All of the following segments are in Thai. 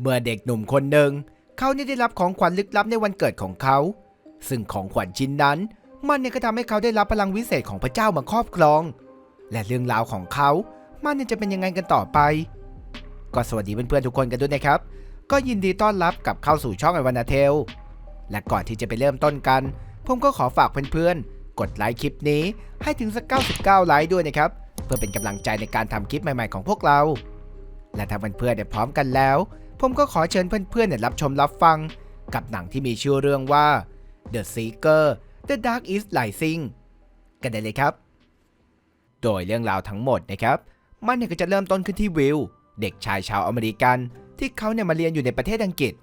เมื่อเด็กหนุ่มคนหนึ่งเขาเนี่ยได้รับของขวัญลึกลับในวันเกิดของเขา ซึ่งของขวัญชิ้นนั้น มันเนี่ยก็ทำให้เขาได้รับพลังวิเศษของพระเจ้ามาครอบครอง และเรื่องราวของเขามันเนี่ยจะเป็นยังไงกันต่อไป ก็สวัสดีเพื่อนๆทุกคนกันด้วยนะครับ ก็ยินดีต้อนรับกับเข้าสู่ช่องไอวานาเทล และก่อนที่จะไปเริ่มต้นกัน ผมก็ขอฝากเพื่อนๆ กดไลค์คลิปนี้ให้ถึงสัก 99 ไลค์ด้วยนะครับ เพื่อเป็นกำลังใจในการทำคลิปใหม่ๆของพวกเรา และถ้าเพื่อนๆเนี่ยพร้อมกันแล้ว ผมก็ขอเชิญเพื่อนๆเนี่ยรับชมรับฟัง กับหนังที่มีชื่อเรื่องว่า The Seeker The Dark is Rising กันได้เลยครับ โดยเรื่องราวทั้งหมดนะครับ มันเนี่ยก็จะเริ่มต้นขึ้นที่วิลเด็กชายชาวอเมริกัน ที่เขาเนี่ยมาเรียนอยู่ในประเทศอังกฤษ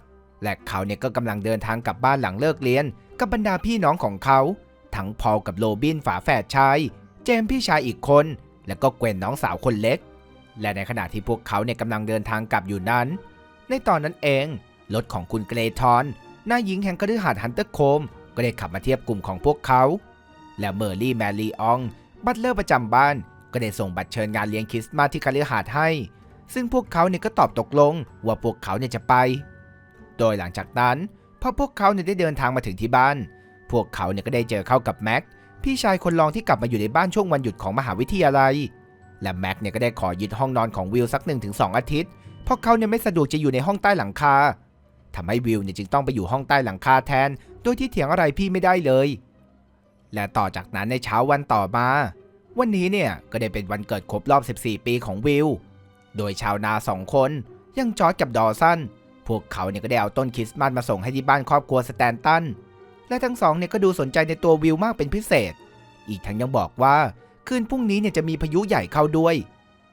และเขาเนี่ยก็กำลังเดินทางกลับบ้านหลังเลิกเรียน กับบรรดาพี่น้องของเขา ทั้งพอลกับโรบินฝาแฝดชาย เจมพี่ชายอีกคน และก็เกวนน้องสาวคนเล็ก และในขณะที่พวกเขาเนี่ยกำลังเดินทางกลับอยู่นั้น ในตอนนั้นเอง รถของคุณเกรทอนนายหญิงแห่งกฤหาสน์ฮันเตอร์โคม ก็ได้ขับมาเทียบกลุ่มของพวกเขา และเมอร์ลี่แมรี่อง บัตเลอร์ประจำบ้าน ก็ได้ส่งบัตรเชิญงานเลี้ยงคริสต์มาสที่คฤหาสน์ให้ ซึ่งพวกเขาเนี่ยก็ตอบตกลงว่าพวกเขาเนี่ยจะไป โดยหลังจากนั้นพอพวกเขาเนี่ยได้เดินทางมาถึงที่บ้าน พวกเขาเนี่ยก็ได้เจอเข้ากับแม็กพี่ชายคนรองที่กลับมาอยู่ในบ้านช่วงวันหยุดของมหาวิทยาลัย และแม็กเนี่ยก็ได้ขอยึดห้องนอนของวิลสัก1-2อาทิตย์ พราะเขาเนี่ยไม่สะดวกจะอยู่ในห้องใต้หลังคาทำให้วิลเนี่ยจึงต้องไปอยู่ห้องใต้หลังคาแทน โดยที่เถียงอะไรพี่ไม่ได้เลย และต่อจากนั้นในเช้าวันต่อมา วันนี้เนี่ยก็ได้เป็นวันเกิดครบรอบ 14 ปีของวิล โดยชาวนาสองคนยังจอร์ดกับดอสัน พวกเขาเนี่ยก็ได้เอาต้นคริสต์มาสมาส่งให้ที่บ้านครอบครัวสแตนตัน และทั้งสองเนี่ยก็ดูสนใจในตัววิลมากเป็นพิเศษ อีกทั้งยังบอกว่าคืนพรุ่งนี้เนี่ยจะมีพายุใหญ่เข้าด้วย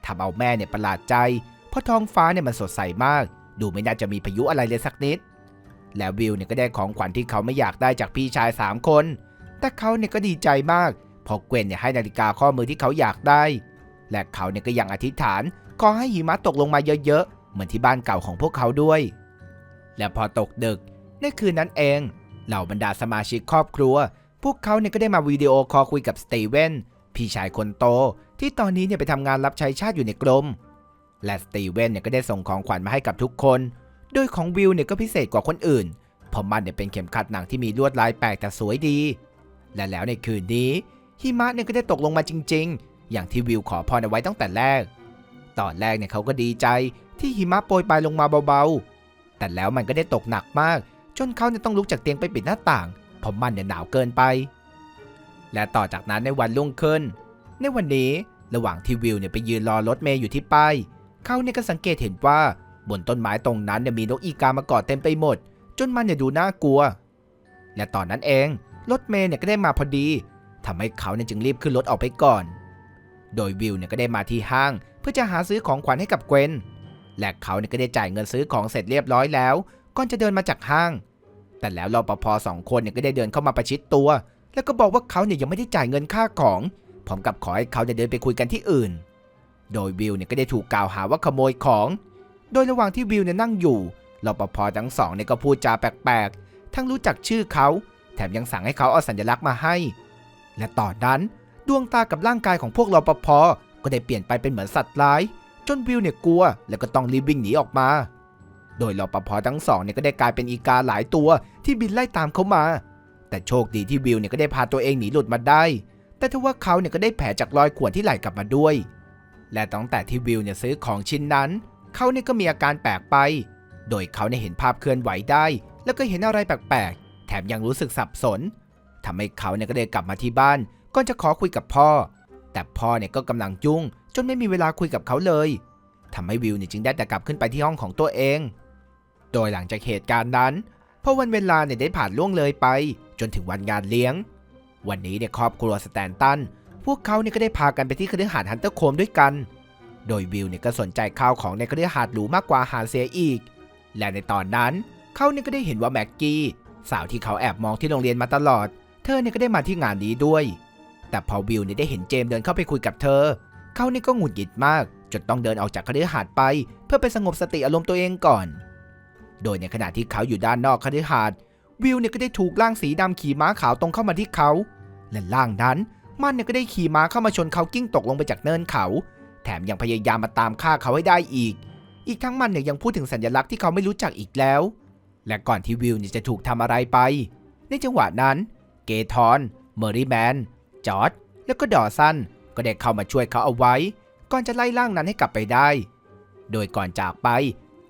ทำเอาแม่เนี่ยประหลาดใจ เพราะท้องฟ้าเนี่ยมันสดใสมาก ดูไม่น่าจะมีพายุอะไรเลยสักนิด แล้ววิลเนี่ยก็ได้ของขวัญที่เขาไม่อยากได้จากพี่ชาย 3 คน แต่เขาเนี่ยก็ดีใจมากเพราะเกวนเนี่ยให้นาฬิกาข้อมือที่เขาอยากได้ และเขาเนี่ยก็ยังอธิษฐาน ขอให้หิมะตกลงมาเยอะๆ เหมือนที่บ้านเก่าของพวกเขาด้วย และพอตกดึกในคืนนั้นเอง เหล่าบรรดาสมาชิกครอบครัว พวกเขาเนี่ยก็ได้มาวิดีโอคอลคุยกับสตีเวนพี่ชายคนโต ที่ตอนนี้เนี่ยไปทำงานรับใช้ชาติอยู่ในกรม และสตีเวนเนี่ยก็ได้ส่งของขวัญมาให้กับทุกคนโดยของวิลเนี่ยก็พิเศษกว่าคนอื่น เพราะมันเนี่ยเป็นเข็มขัดหนังที่มีลวดลายแปลกแต่สวยดี และแล้วในคืนนี้หิมะเนี่ยก็ได้ตกลงมาจริง ๆ อย่างที่วิลขอพรเอาไว้ตั้งแต่แรก ตอนแรกเนี่ยเขาก็ดีใจที่หิมะโปรยปลายลงมาเบาๆ แต่แล้วมันก็ได้ตกหนักมาก จนเขาเนี่ยต้องลุกจากเตียงไปปิดหน้าต่าง เพราะมันเนี่ยหนาวเกินไป และต่อจากนั้นในวันรุ่งขึ้น ในวันนี้ระหว่างที่วิลเนี่ยไปยืนรอรถเมย์อยู่ที่ป้าย เขาเนี่ยก็สังเกตเห็นว่า บนต้นไม้ตรงนั้นเนี่ยมีนกอีกามาเกาะเต็มไปหมด จนมันเนี่ยดูน่ากลัว และตอนนั้นเองรถเมย์เนี่ยก็ได้มาพอดีทำให้เขาเนี่ยจึงรีบขึ้นรถออกไปก่อน โดยวิลเนี่ยก็ได้มาที่ห้าง เพื่อจะหาซื้อของขวัญให้กับเกวนและเขาเนี่ยก็ได้จ่ายเงินซื้อของเสร็จเรียบร้อยแล้วก่อนจะเดินมาจากห้าง แต่แล้วรปภสองคนเนี่ยก็ได้เดินเข้ามาประชิดตัว แล้วก็บอกว่าเขาเนี่ยยังไม่ได้จ่ายเงินค่าของพร้อมกับขอให้เขาเนี่ยเดินไปคุยกันที่อื่น โดยวิลเนี่ยก็ได้ถูกกล่าวหาว่าขโมยของ โดยระหว่างที่วิลเนี่ยนั่งอยู่รปภทั้งสองเนี่ยก็พูดจาแปลกๆ ทั้งรู้จักชื่อเขา แถมยังสั่งให้เขาเอาสัญลักษณ์มาให้ และตอนนั้นดวงตากับร่างกายของพวกรปภก็ได้เปลี่ยนไปเป็นเหมือนสัตว์ร้าย จนวิลเนี่ยกลัว แล้วก็ต้องรีบวิ่งหนีออกมา โดยรปภทั้งสองเนี่ยก็ได้กลายเป็นอีกาหลายตัวที่บินไล่ตามเขามา แต่โชคดีที่วิลเนี่ยก็ได้พาตัวเองหนีหลุดมาได้ แต่ทว่าเขาเนี่ยก็ได้แผลจากรอยข่วนที่ไหล่กลับมาด้วย และตั้งแต่ที่วิลเนี่ยซื้อของชิ้นนั้น เขาเนี่ยก็มีอาการแปลกไป โดยเขาเนี่ยเห็นภาพเคลื่อนไหวได้ แล้วก็เห็นอะไรแปลกๆ แถมยังรู้สึกสับสนทำให้เขาเนี่ยก็ได้กลับมาที่บ้านก่อนจะขอคุยกับพ่อ แต่พ่อเนี่ยก็กำลังยุ่ง จนไม่มีเวลาคุยกับเขาเลยทำให้วิลเนี่ยจึงได้แต่กลับขึ้นไปที่ห้องของตัวเอง โดยหลังจากเหตุการณ์นั้นพอวันเวลาเนี่ยได้ผ่านล่วงเลยไป จนถึงวันงานเลี้ยง วันนี้เนี่ยครอบครัวสแตนตัน พวกเขาเนี่ยก็ได้พากันไปที่คฤหาสน์ฮันเตอร์โคมด้วยกัน โดยวิลเนี่ยก็สนใจข้าวของในคฤหาสน์หรูมากกว่าหาเสียอีก และในตอนนั้นเขาเนี่ยก็ได้เห็นว่าแม็กกี้สาวที่เขาแอบมองที่โรงเรียนมาตลอด เธอเนี่ยก็ได้มาที่งานนี้ด้วย แต่พอวิลเนี่ยได้เห็นเจมเดินเข้าไปคุยกับเธอ เขาเนี่ยก็หงุดหงิดมาก จนต้องเดินออกจากคฤหาสน์ไป เพื่อไปสงบสติอารมณ์ตัวเองก่อน โดยในขณะที่เขาอยู่ด้านนอกคฤหาสน์วิลเนี่ยก็ได้ถูกร่างสีดำขี่ม้าขาวตรงเข้ามาที่เขา และร่างนั้น มันเนี่ยก็ได้ขี่ม้าเข้ามาชนเขากิ้งตกลงไปจากเนินเขา แถมยังพยายามมาตามฆ่าเขาให้ได้อีก อีกทั้งมันเนี่ยยังพูดถึงสัญลักษณ์ที่เขาไม่รู้จักอีกแล้ว และก่อนที่วิลเนี่ยจะถูกทำอะไรไป ในจังหวะนั้น เกทอน เมอรี่แมน จอร์ดแล้วก็ดอสันก็ได้เข้ามาช่วยเขาเอาไว้ ก่อนจะไล่ร่างนั้นให้กลับไปได้ โดยก่อนจากไป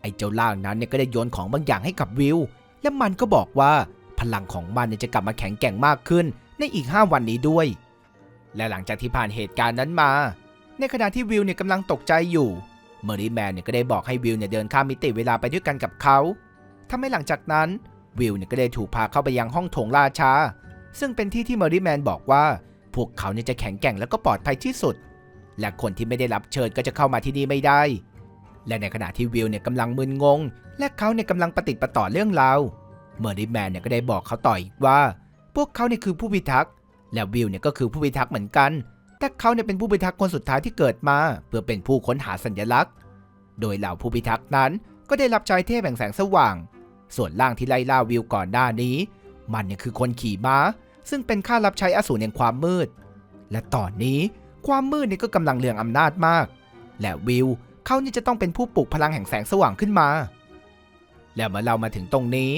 ไอ้เจ้าร่างนั้นเนี่ยก็ได้โยนของบางอย่างให้กับวิลและมันก็บอกว่าพลังของมันเนี่ยจะกลับมาแข็งแกร่งมากขึ้นในอีก 5 วันนี้ด้วย และหลังจากที่ผ่านเหตุการณ์นั้นมา ในขณะที่วิลเนี่ยกำลังตกใจอยู่เมอรี่แมนเนี่ยก็ได้บอกให้วิลเนี่ยเดินข้ามมิติเวลาไปด้วยกันกับเขาทำให้หลังจากนั้นวิลเนี่ยก็ได้ถูกพาเข้าไปยังห้องโถงราชา ซึ่งเป็นที่ที่เมอรี่แมนบอกว่า พวกเขาเนี่ยจะแข็งแกร่งแล้วก็ปลอดภัยที่สุด และคนที่ไม่ได้รับเชิญก็จะเข้ามาที่นี่ไม่ได้ และในขณะที่วิลเนี่ยกำลังมึนงง และเขาเนี่ยกำลังปฏิดประต่อเรื่องราว เมอร์ดิแมนเนี่ยก็ได้บอกเขาต่ออีกว่า พวกเขาเนี่ยคือผู้พิทักษ์ และวิลเนี่ยก็คือผู้พิทักษ์เหมือนกัน แต่เขาเนี่ยเป็นผู้พิทักษ์คนสุดท้ายที่เกิดมา เพื่อเป็นผู้ค้นหาสัญลักษณ์ โดยเหล่าผู้พิทักษ์นั้นก็ได้รับใช้เทพแห่งแสงสว่าง ส่วนร่างที่ไล่ล่าวิลก่อนหน้านี้ มันเนี่ยคือคนขี่ม้า ซึ่งเป็นข้ารับใช้อสูรแห่งความมืด และตอนนี้ความมืดเนี่ยก็กำลังเรืองอำนาจมาก และวิลเขานี่จะต้องเป็นผู้ปลุกพลังแห่งแสงสว่างขึ้นมา แล้วเมื่อเรามาถึงตรงนี้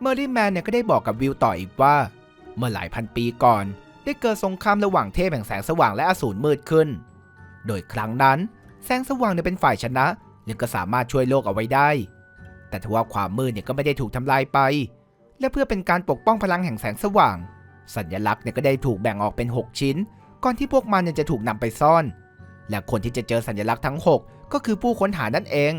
เมอร์รี่แมนเนี่ยก็ได้บอกกับวิลต่ออีกว่า เมื่อหลายพันปีก่อน ได้เกิดสงครามระหว่างเทพแห่งแสงสว่างและอสูรมืดขึ้น โดยครั้งนั้นแสงสว่างเนี่ยเป็นฝ่ายชนะและก็สามารถช่วยโลกเอาไว้ได้ แต่ทว่าความมืดเนี่ยก็ไม่ได้ถูกทำลายไป และเพื่อเป็นการปกป้องพลังแห่งแสงสว่าง สัญลักษณ์เนี่ยก็ได้ถูกแบ่งออกเป็น 6 ชิ้น ก่อนที่พวกมันเนี่ยจะถูกนำไปซ่อน และคนที่จะเจอสัญลักษณ์ทั้ง 6 ก็คือผู้ค้นหานั่นเอง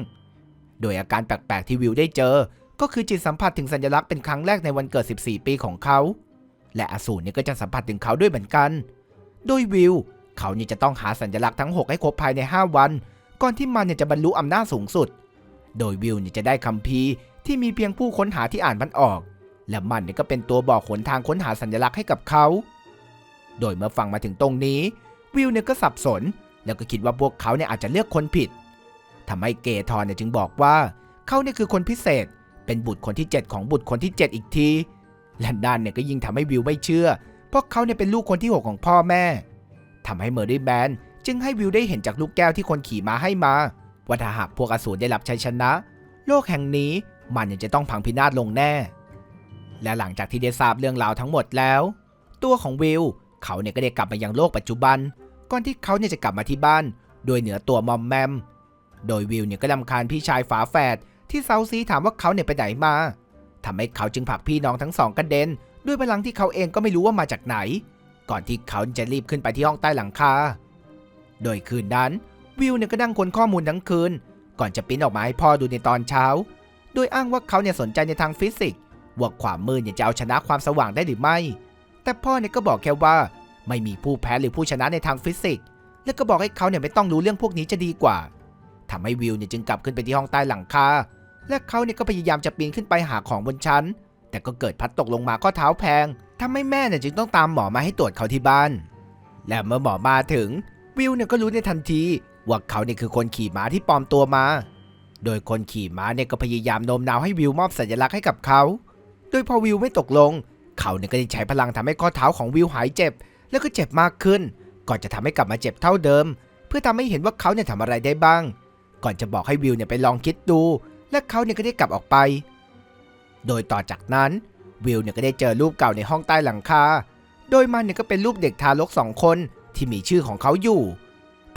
โดยอาการแปลกๆที่วิวได้เจอ ก็คือจิตสัมผัสถึงสัญลักษณ์เป็นครั้งแรกในวันเกิด 14 ปีของเขา และอสูรเนี่ยก็จะสัมผัสถึงเขาด้วยเหมือนกัน โดยวิว เขานี่จะต้องหาสัญลักษณ์ทั้ง 6 ให้ครบภายใน 5 วัน ก่อนที่มันเนี่ยจะบรรลุอำนาจสูงสุด โดยวิวเนี่ยจะได้คัมภีร์ที่มีเพียงผู้ค้นหาที่อ่านมันออก และมันเนี่ยก็เป็นตัวบอกหนทางค้นหาสัญลักษณ์ให้กับเขา โดยเมื่อฟังมาถึงตรงนี้ วิวเนี่ยก็สับสน แล้วก็คิดว่าพวกเขาเนี่ยอาจจะเลือกคนผิดทำให้เกทอนเนี่ยจึงบอกว่า เขาเนี่ยคือคนพิเศษ เป็นบุตรคนที่ 7 ของบุตรคนที่ 7 อีกที และนั่นเนี่ยก็ยิ่งทำให้วิวไม่เชื่อเพราะเขาเนี่ยเป็นลูกคนที่ 6 ของพ่อแม่ทำให้เมอร์รี่แมนจึงให้วิวได้เห็นจากลูกแก้วที่คนขี่ม้าให้มาว่าถ้าหากพวกอสูรได้รับชัยชนะ โลกแห่งนี้มันเนี่ยจะต้องพังพินาศลงแน่ และหลังจากที่ได้ทราบเรื่องราวทั้งหมดแล้ว ตัวของวิวเขาเนี่ยก็ได้กลับมายังโลกปัจจุบัน ก่อนที่เขาเนี่ยจะกลับมาที่บ้าน โดยเหนือตัวมอมแมม โดยวิวเนี่ยก็ลำคาญพี่ชายฝาแฝดที่เซาซีถามว่าเขาเนี่ยไปไหนมา ทำให้เขาจึงผลักพี่น้องทั้งสองกระเด็น ด้วยพลังที่เขาเองก็ไม่รู้ว่ามาจากไหน ก่อนที่เขาจะรีบขึ้นไปที่ห้องใต้หลังคา โดยคืนนั้นวิวเนี่ยก็นั่งค้นข้อมูลทั้งคืน ก่อนจะปิ้นออกมาให้พ่อดูในตอนเช้า โดยอ้างว่าเขาเนี่ยสนใจในทางฟิสิกส์ว่าความมืดเนี่ยจะเอาชนะความสว่างได้หรือไม่ แต่พ่อเนี่ยก็บอกแค่ว่า ไม่มีผู้แพ้หรือผู้ชนะในทางฟิสิกส์และก็บอกให้เขาเนี่ยไม่ต้องรู้เรื่องพวกนี้จะดีกว่าทำให้วิวเนี่ยจึงกลับขึ้นไปที่ห้องใต้หลังคา และเขาเนี่ยก็พยายามจะปีนขึ้นไปหาของบนชั้น แต่ก็เกิดพัดตกลงมาข้อเท้าแพงทำให้แม่เนี่ยจึงต้องตามหมอมาให้ตรวจเขาที่บ้าน และเมื่อหมอมาถึงวิวเนี่ยก็รู้ในทันทีว่าเขาเนี่ยคือคนขี่ม้าที่ปลอมตัวมา โดยคนขี่ม้าเนี่ยก็พยายามโน้มน้าวให้วิวมอบสัญลักษณ์ให้กับเขา โดยพอวิวไม่ตกลง เขาเนี่ยก็ได้ใช้พลังทำให้ข้อเท้าของวิวหายเจ็บ แล้วก็เจ็บมากขึ้น ก่อนจะทำให้กลับมาเจ็บเท่าเดิม เพื่อทำให้เห็นว่าเขาเนี่ยทำอะไรได้บ้าง ก่อนจะบอกให้วิวเนี่ยไปลองคิดดู และเขาเนี่ยก็ได้กลับออกไป โดยต่อจากนั้นวิวเนี่ยก็ได้เจอรูปเก่าในห้องใต้หลังคา โดยมันเนี่ยก็เป็นรูปเด็กทารกสองคนที่มีชื่อของเขาอยู่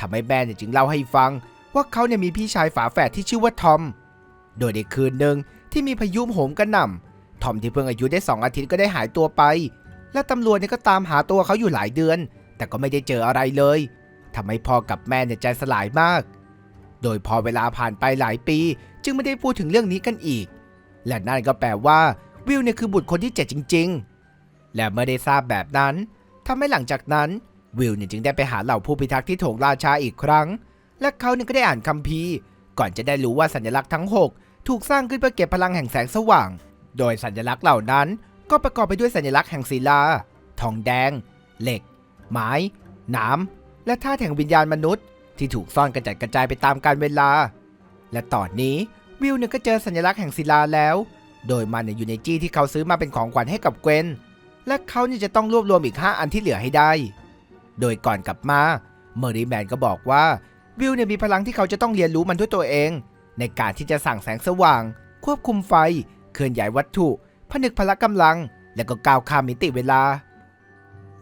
ทำให้แม่เนี่ยจึงเล่าให้ฟัง ว่าเขาเนี่ยมีพี่ชายฝาแฝดที่ชื่อว่าทอม โดยในคืนหนึ่งที่มีพายุโหมกระหน่ำทอมที่เพิ่งอายุได้สองอาทิตย์ก็ได้หายตัวไป และตำรวจเนี่ยก็ตามหาตัวเขาอยู่หลายเดือน แต่ก็ไม่ได้เจออะไรเลยทำให้พ่อกับแม่เนี่ยใจสลายมาก โดยพอเวลาผ่านไปหลายปี จึงไม่ได้พูดถึงเรื่องนี้กันอีก และนั่นก็แปลว่า วิลเนี่ยคือบุตรคนที่เจ็ดจริง ๆ และเมื่อได้ทราบแบบนั้นทำให้หลังจากนั้น วิลเนี่ยจึงได้ไปหาเหล่าผู้พิทักษ์ที่โถงราชาอีกครั้ง และเขาเนี่ยก็ได้อ่านคัมภีร์ ก่อนจะได้รู้ว่าสัญลักษณ์ทั้ง 6 ถูกสร้างขึ้นเพื่อเก็บพลังแห่งแสงสว่าง โดยสัญลักษณ์เหล่านั้นก็ประกอบไปด้วยสัญลักษณ์แห่งศิลา ทองแดง เหล็ก ไม้ น้ำ และธาตุแห่งวิญญาณมนุษย์ ที่ถูกซ่อนกระจัดกระจายไปตามกาลเวลา และตอนนี้วิลเนี่ยก็เจอสัญลักษณ์แห่งศิลาแล้ว โดยมันเนี่ยอยู่ในจี้ที่เขาซื้อมาเป็นของขวัญให้กับเกวนและเขาเนี่ยจะต้องรวบรวมอีก 5 อันที่เหลือให้ได้ โดยก่อนกลับมาเมอรี่แมนก็บอกว่าวิลเนี่ยมีพลังที่เขาจะต้องเรียนรู้มันด้วยตัวเอง ในการที่จะสั่งแสงสว่าง ควบคุมไฟ เคลื่อนย้ายวัตถุ ผนึกพละกำลัง และก็ก้าวข้ามมิติเวลา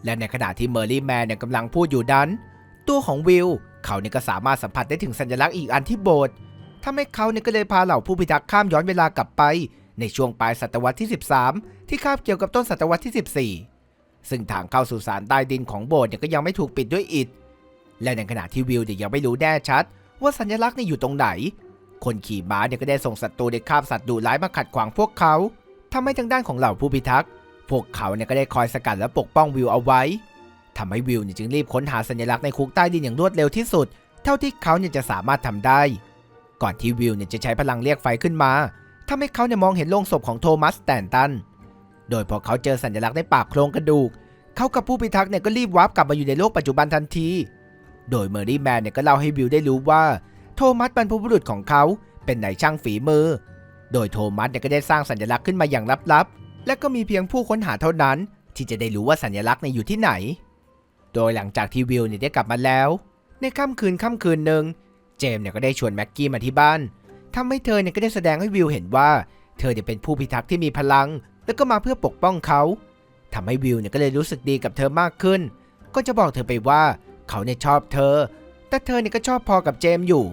และในขณะที่เมอร์ลี่แมนเนี่ยกำลังพูดอยู่นั้น ตัวของวิลเขาเนี่ยก็สามารถสัมผัสได้ถึงสัญลักษณ์อีกอันที่โบสถ์ ทำให้เขาเนี่ยก็เลยพาเหล่าผู้พิทักษ์ข้ามย้อนเวลากลับไป ในช่วงปลายศตวรรษที่ 13 ที่คาบเกี่ยวกับต้นศตวรรษที่ 14 ซึ่งทางเข้าสู่สารใต้ดินของโบสถ์เนี่ยก็ยังไม่ถูกปิดด้วยอิฐ และในขณะที่วิลเนี่ยยังไม่รู้แน่ชัด ว่าสัญลักษณ์เนี่ยอยู่ตรงไหน คนขี่ม้าเนี่ยก็ได้ส่งศัตรูในคาบสัตว์ดุร้ายมาขัดขวางพวกเขาทำให้ทางด้านของเหล่าผู้พิทักษ์ พวกเขาเนี่ยก็ได้คอยสกัดและปกป้องวิลเอาไว้ทำให้วิลเนี่ยจึงรีบค้นหาสัญลักษณ์ในคุกใต้ดินอย่างรวดเร็วที่สุด เท่าที่เขาเนี่ยจะสามารถทำได้ ก่อนที่วิลเนี่ยจะใช้พลังเรียกไฟขึ้นมาทำให้เขาเนี่ยมองเห็นโลงศพของโทมัสแตนตัน โดยพอเขาเจอสัญลักษณ์ในปากโครงกระดูก เขากับผู้พิทักษ์เนี่ยก็รีบวาร์ปกลับมาอยู่ในโลกปัจจุบันทันที โดยเมอร์รี่แมนเนี่ยก็เล่าให้วิลได้รู้ว่า โทมัสบรรพบุรุษของเขาเป็นนายช่างฝีมือ โดยโทมัสเนี่ยก็ได้สร้างสัญลักษณ์ขึ้นมาอย่างลับๆ และก็มีเพียงผู้ค้นหาเท่านั้น ที่จะได้รู้ว่าสัญลักษณ์เนี่ยอยู่ที่ไหน โดยหลังจากที่วิลเนี่ยได้กลับมาแล้ว ในค่ำคืนค่ำคืนหนึ่ง เจมส์เนี่ยก็ได้ชวนแม็กกี้มาที่บ้านทำให้เธอเนี่ยก็ได้แสดงให้วิลเห็นว่า เธอเนี่ยเป็นผู้พิทักษ์ที่มีพลัง แล้วก็มาเพื่อปกป้องเขาทำให้วิลเนี่ยก็เลยรู้สึกดีกับเธอมากขึ้น ก็จะบอกเธอไปว่าเขาเนี่ยชอบเธอ แต่เธอเนี่ยก็ชอบพอกับเจมส์อยู่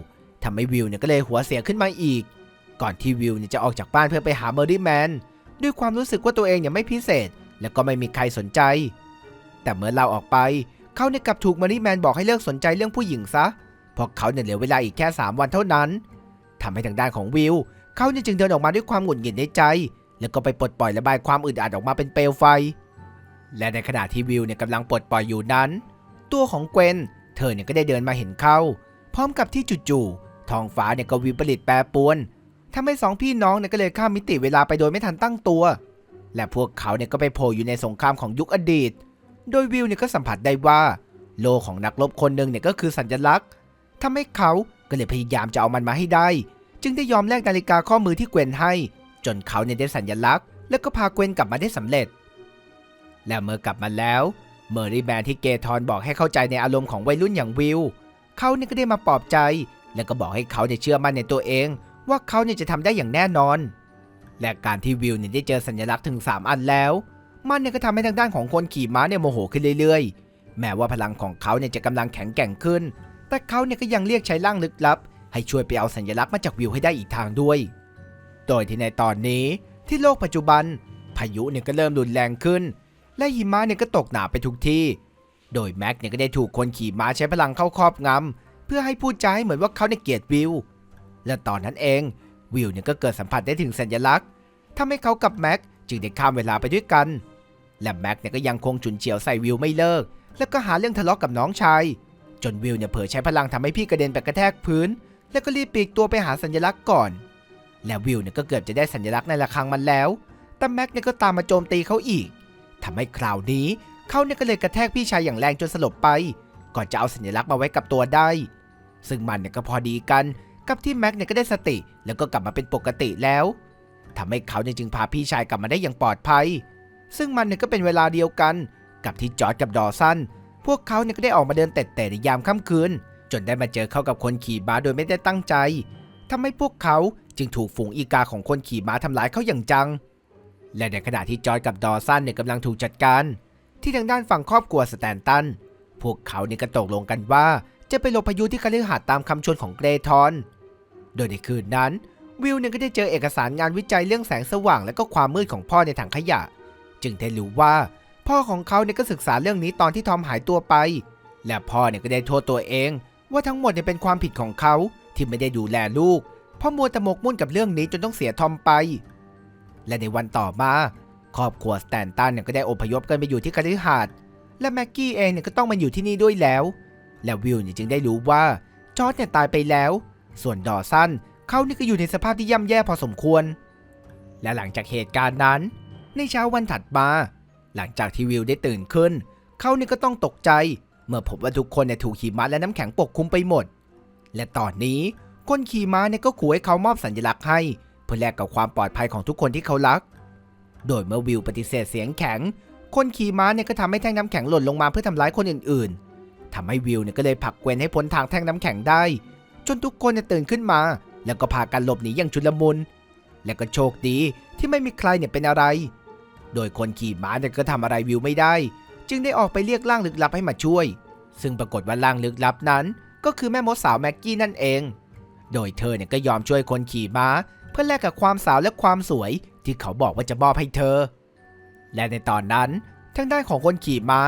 ทำให้วิลเนี่ยก็เลยหัวเสียขึ้นมาอีก ก่อนที่วิลเนี่ยจะออกจากบ้านเพื่อไปหาเมอร์รี่แมนด้วยความรู้สึกว่าตัวเองเนี่ยไม่พิเศษ และก็ไม่มีใครสนใจ แต่เมื่อเราออกไป เขาเนี่ยกลับถูกเมอร์รี่แมนบอกให้เลิกสนใจเรื่องผู้หญิงซะเพราะเขาเนี่ยเหลือเวลาอีกแค่ 3 วันเท่านั้นทำให้ทางด้านของวิลเขาเนี่ยจึงเดินออกมาด้วยความหงุดหงิดในใจ แล้วก็ไปปลดปล่อยระบายความอึดอัดออกมาเป็นเปลวไฟ และในขณะที่วิลเนี่ยกำลังปลดปล่อยอยู่นั้น ตัวของเกวนเธอเนี่ยก็ได้เดินมาเห็นเขาพร้อมกับที่จู่ๆท้องฟ้าเนี่ยก็วิปริตแปรปรวนทำให้สองพี่น้องเนี่ยก็เลยข้ามมิติเวลาไปโดยไม่ทันตั้งตัว และพวกเขาเนี่ยก็ไปโผล่อยู่ในสงครามของยุคอดีต โดยวิลเนี่ยก็สัมผัสได้ว่า โลของนักรบคนหนึ่งเนี่ยก็คือสัญลักษณ์ ทำให้เขาก็เลยพยายามจะเอามันมาให้ได้ จึงได้ยอมแลกนาฬิกาข้อมือที่เกวนให้ จนเขาเนี่ยได้สัญลักษณ์ แล้วก็พาเกวนกลับมาได้สำเร็จ และเมื่อกลับมาแล้วเมอร์รี่แมนที่เกทอนบอกให้เข้าใจในอารมณ์ของวัยรุ่นอย่างวิลเขาเนี่ยก็ได้มาปลอบใจ แล้วก็บอกให้เขาเนี่ยเชื่อมั่นในตัวเอง ว่าเขาเนี่ยจะทำได้อย่างแน่นอน และการที่วิลเนี่ยได้เจอสัญลักษณ์ถึง 3 อันแล้ว มันเนี่ยก็ทำให้ทางด้านของคนขี่ม้าเนี่ยโมโหขึ้นเรื่อยๆ แม้ว่าพลังของเขาเนี่ยจะกำลังแข็งแกร่งขึ้น แต่เขาเนี่ยก็ยังเรียกใช้ร่างลึกลับ ให้ช่วยไปเอาสัญลักษณ์มาจากวิวให้ได้อีกทางด้วย โดยที่ในตอนนี้ที่โลกปัจจุบัน พายุเนี่ยก็เริ่มรุนแรงขึ้น และหิมะเนี่ยก็ตกหนาไปทุกที่ โดยแม็กเนี่ยก็ได้ถูกคนขี่ม้าใช้พลังเข้าครอบงำเพื่อให้พูดจาให้เหมือนว่าเขาเนี่ยเกลียดวิว และตอนนั้นเองวิวเนี่ยก็เกิดสัมผัสได้ถึงสัญลักษณ์ทำให้เขากับแม็กจึงได้ข้ามเวลาไปด้วยกัน และแม็กเนี่ยก็ยังคงฉุนเฉียวใส่วิวไม่เลิก แล้วก็หาเรื่องทะเลาะกับน้องชาย จนวิลเนี่ยเผลอใช้พลังทำให้พี่กระเด็นไปกระแทกพื้น แล้วก็รีบปีกตัวไปหาสัญลักษณ์ก่อน และวิลเนี่ยก็เกือบจะได้สัญลักษณ์ในระฆังมันแล้ว แต่แม็กเนี่ยก็ตามมาโจมตีเขาอีกทำให้คราวนี้เขาเนี่ยก็เลยกระแทกพี่ชายอย่างแรงจนสลบไป ก่อนจะเอาสัญลักษณ์มาไว้กับตัวได้ ซึ่งมันเนี่ยก็พอดีกันกับที่แม็กเนี่ยก็ได้สติ แล้วก็กลับมาเป็นปกติแล้วทำให้เขาเนี่ยจึงพาพี่ชายกลับมาได้อย่างปลอดภัย ซึ่งมันเนี่ยก็เป็นเวลาเดียวกันกับที่จอร์ดกับดอสัน พวกเขาเนี่ยก็ได้ออกมาเดินเตะๆในยามค่ำคืน จนได้มาเจอเข้ากับคนขี่ม้าโดยไม่ได้ตั้งใจทำให้พวกเขาจึงถูกฝูงอีกาของคนขี่ม้าทำร้ายเขาอย่างจัง และในขณะที่จอร์ดกับดอสันเนี่ยกำลังถูกจัดการ ที่ทางด้านฝั่งครอบครัวสแตนตัน พวกเขาเนี่ยก็ตกลงกันว่า จะไปหลบพายุที่คฤหาสน์ตามคำชวนของเกรทอน โดยในคืนนั้น วิลเนี่ยก็ได้เจอเอกสารงานวิจัยเรื่องแสงสว่างและก็ความมืดของพ่อในถังขยะ จึงได้รู้ว่า พ่อของเขาเนี่ยก็ศึกษาเรื่องนี้ตอนที่ทอมหายตัวไป และพ่อเนี่ยก็ได้โทษตัวเอง ว่าทั้งหมดเนี่ยเป็นความผิดของเขาที่ไม่ได้ดูแลลูกเพราะมัวแต่หมกมุ่นกับเรื่องนี้จนต้องเสียทอมไป และในวันต่อมา ครอบครัวสแตนตันเนี่ยก็ได้อพยพกันไปอยู่ที่คฤหาสน์และแม็กกี้เองเนี่ยก็ต้องมาอยู่ที่นี่ด้วยแล้ว และวิลเนี่ยจึงได้รู้ว่าจอร์จเนี่ยตายไปแล้ว ส่วนดอสันเขานี่ก็อยู่ในสภาพที่ย่ำแย่พอสมควร และหลังจากเหตุการณ์นั้น ในเช้าวันถัดมา หลังจากที่วิลได้ตื่นขึ้น เขานี่ก็ต้องตกใจ เมื่อพบว่าทุกคนเนี่ยถูกหิมะและน้ำแข็งปกคลุมไปหมด และตอนนี้คนขี่ม้าเนี่ยก็ขู่ให้เขามอบสัญลักษณ์ให้ เพื่อแลกกับความปลอดภัยของทุกคนที่เขารัก โดยเมื่อวิลปฏิเสธเสียงแข็ง คนขี่ม้าเนี่ยก็ทำให้แท่งน้ำแข็งหล่นลงมาเพื่อทำร้ายคนอื่นๆทำให้วิลเนี่ยก็เลยผลักเกวนให้พ้นทางแท่งน้ำแข็งได้ จนทุกคนเนี่ยตื่นขึ้นมา แล้วก็พากันหลบหนีอย่างชุลมุน และก็โชคดีที่ไม่มีใครเนี่ยเป็นอะไร โดยคนขี่ม้าเนี่ยก็ทำอะไรวิวไม่ได้ จึงได้ออกไปเรียกร่างลึกลับให้มาช่วย ซึ่งปรากฏว่าร่างลึกลับนั้น ก็คือแม่มดสาวแม็กกี้นั่นเอง โดยเธอเนี่ยก็ยอมช่วยคนขี่ม้า เพื่อแลกกับความสาวและความสวย ที่เขาบอกว่าจะมอบให้เธอ และในตอนนั้นทางด้านของคนขี่ม้า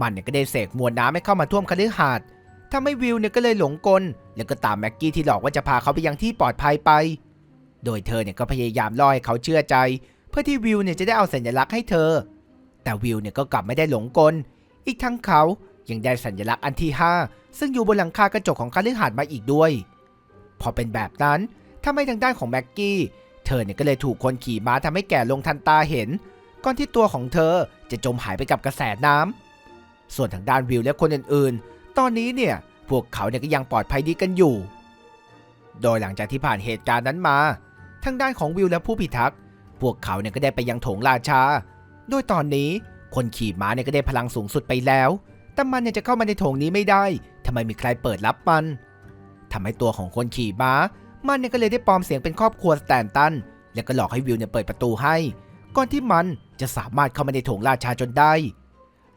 มันเนี่ยก็ได้เสกมวลน้ำให้เข้ามาท่วมคฤหาสน์ทำให้วิวเนี่ยก็เลยหลงกล แล้วก็ตามแม็กกี้ที่หลอกว่าจะพาเขาไปยังที่ปลอดภัยไป โดยเธอเนี่ยก็พยายามล่อให้เขาเชื่อใจ พื่อที่วิวเนี่ยจะได้เอาสัญลักษณ์ให้เธอ แต่วิวเนี่ยก็กลับไม่ได้หลงกล อีกทั้งเขายังได้สัญลักษณ์อันที่ 5 ซึ่งอยู่บนหลังคากระจกของคฤหาสน์มาอีกด้วย พอเป็นแบบนั้นทำให้ทางด้านของแม็กกี้ เธอเนี่ยก็เลยถูกคนขี่ม้าทำให้แก่ลงทันตาเห็น ก่อนที่ตัวของเธอจะจมหายไปกับกระแสน้ำส่วนทางด้านวิวและคนอื่นๆ ตอนนี้เนี่ยพวกเขาเนี่ยก็ยังปลอดภัยดีกันอยู่ โดยหลังจากที่ผ่านเหตุการณ์นั้นมา ทางด้านของวิวและผู้พิทักษ์ พวกเขาเนี่ยก็ได้ไปยังโถงราชา โดยตอนนี้คนขี่ม้าเนี่ยก็ได้พลังสูงสุดไปแล้ว แต่มันเนี่ยจะเข้ามาในโถงนี้ไม่ได้ทำไมมีใครเปิดรับมันทำให้ตัวของคนขี่ม้า มันเนี่ยก็เลยได้ปลอมเสียงเป็นครอบครัวสแตนตัน แล้วก็หลอกให้วิวเนี่ยเปิดประตูให้ ก่อนที่มันจะสามารถเข้ามาในโถงราชาจนได้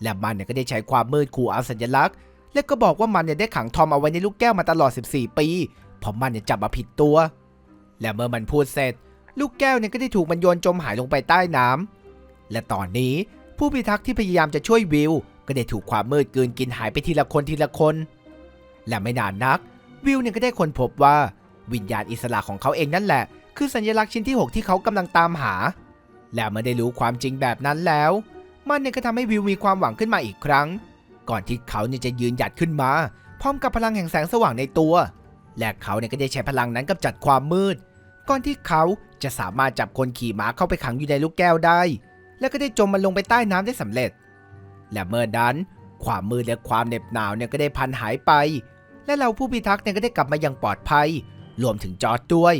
และมันเนี่ยก็ได้ใช้ความมืดขู่อาสัญลักษณ์ และก็บอกว่ามันเนี่ยได้ขังทอมเอาไว้ในลูกแก้วมาตลอด 14 ปี เพราะมันเนี่ยจับมาผิดตัว และเมื่อมันพูดเสร็จ ลูกแก้วเนี่ยก็ได้ถูกมันโยนจมหายลงไปใต้น้ำและตอนนี้ผู้พิทักษ์ที่พยายามจะช่วยวิว ก็ได้ถูกความมืดกืนกินหายไปทีละคนทีละคน และไม่นานนัก วิวเนี่ยก็ได้ค้นพบว่า วิญญาณอิสระของเขาเองนั่นแหละ คือสัญลักษณ์ชิ้นที่ 6 ที่เขากำลังตามหา และเมื่อได้รู้ความจริงแบบนั้นแล้ว มันเนี่ยก็ทำให้วิวมีความหวังขึ้นมาอีกครั้ง ก่อนที่เขาเนี่ยจะยืนหยัดขึ้นมา พร้อมกับพลังแห่งแสงสว่างในตัว และเขาเนี่ยก็ได้ใช้พลังนั้นกำจัดความมืด ก่อนที่เขาจะสามารถจับคนขี่ม้าเข้าไปขังอยู่ในลูกแก้วได้ แล้วก็ได้จมมันลงไปใต้น้ำได้สำเร็จ และเมื่อนั้นความมืดและความเหน็บหนาวเนี่ยก็ได้พันหายไป และเราผู้พิทักษ์เนี่ยก็ได้กลับมาอย่างปลอดภัย รวมถึงจอร์ดด้วย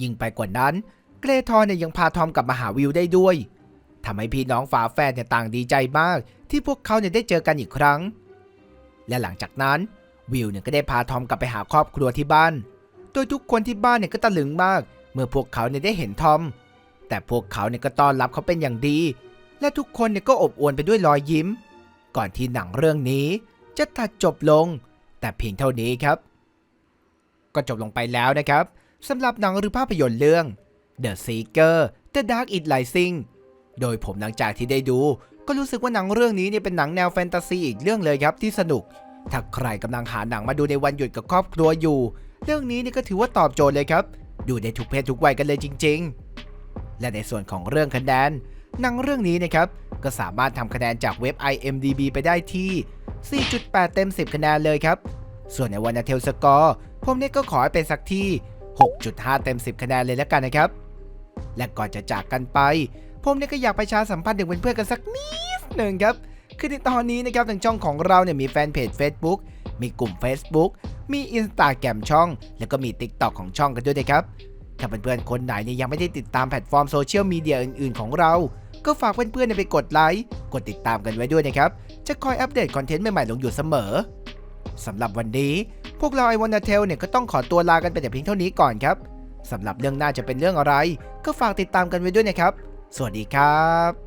ยิ่งไปกว่านั้น เกรทอนเนี่ยยังพาทอมกลับมาหาวิวได้ด้วยทำให้พี่น้องฝาแฝดเนี่ยต่างดีใจมาก ที่พวกเขาเนี่ยได้เจอกันอีกครั้ง และหลังจากนั้นวิวเนี่ยก็ได้พาทอมกลับไปหาครอบครัวที่บ้าน โดยทุกคนที่บ้านเนี่ยก็ตะลึงมาก เมื่อพวกเขาเนี่ยได้เห็นทอม แต่พวกเขาเนี่ยก็ต้อนรับเขาเป็นอย่างดี และทุกคนเนี่ยก็อบอวลไปด้วยรอยยิ้ม ก่อนที่หนังเรื่องนี้จะตัดจบลง แต่เพียงเท่านี้ครับ ก็จบลงไปแล้วนะครับสำหรับหนังหรือภาพยนตร์เรื่อง The Seeker The Dark It Rising โดยผมหลังจากที่ได้ดู ก็รู้สึกว่าหนังเรื่องนี้เนี่ยเป็นหนังแนวแฟนตาซีอีกเรื่องเลยครับที่สนุก ถ้าใครกำลังหาหนังมาดูในวันหยุดกับครอบครัวอยู่ เรื่องนี้นี่ก็ถือว่าตอบโจทย์เลยครับ ดูได้ทุกเพศทุกวัยกันเลยจริง ๆ และในส่วนของเรื่องคะแนนหนังเรื่องนี้นะครับก็สามารถทำคะแนนจากเว็บ IMDB ไปได้ที่ 4.8 เต็ม 10 คะแนนเลยครับ ส่วนในวันเทลสกอร์ผมเนี่ยก็ขอให้เป็นสักที่ 6.5 เต็ม 10 คะแนนเลยแล้วกันนะครับ และก่อนจะจากกันไป ผมเนี่ยก็อยากประชาสัมพันธ์ถึงเพื่อนๆกันสักนิดหนึ่งครับ คือในตอนนี้นะครับทางช่องของเราเนี่ยมีแฟนเพจ Facebook มีกลุ่ม Facebook มี Instagram ช่อง แล้วก็มี TikTok ของช่องกันด้วยนะครับ ถ้าเพื่อนๆคนไหนเนี่ยยังไม่ได้ติดตามแพลตฟอร์มโซเชียลมีเดียอื่นๆของเรา ก็ฝากเพื่อนๆไปกดไลค์ กดติดตามกันไว้ด้วยนะครับ จะคอยอัปเดตคอนเทนต์ใหม่ๆลงอยู่เสมอสำหรับวันนี้ พวกเราไอวอนาเทลเนี่ยก็ต้องขอตัวลากันไปแต่เพียงเท่านี้ก่อนครับสำหรับเรื่องหน้าจะเป็นเรื่องอะไร ก็ฝากติดตามกันไว้ด้วยนะครับ สวัสดีครับ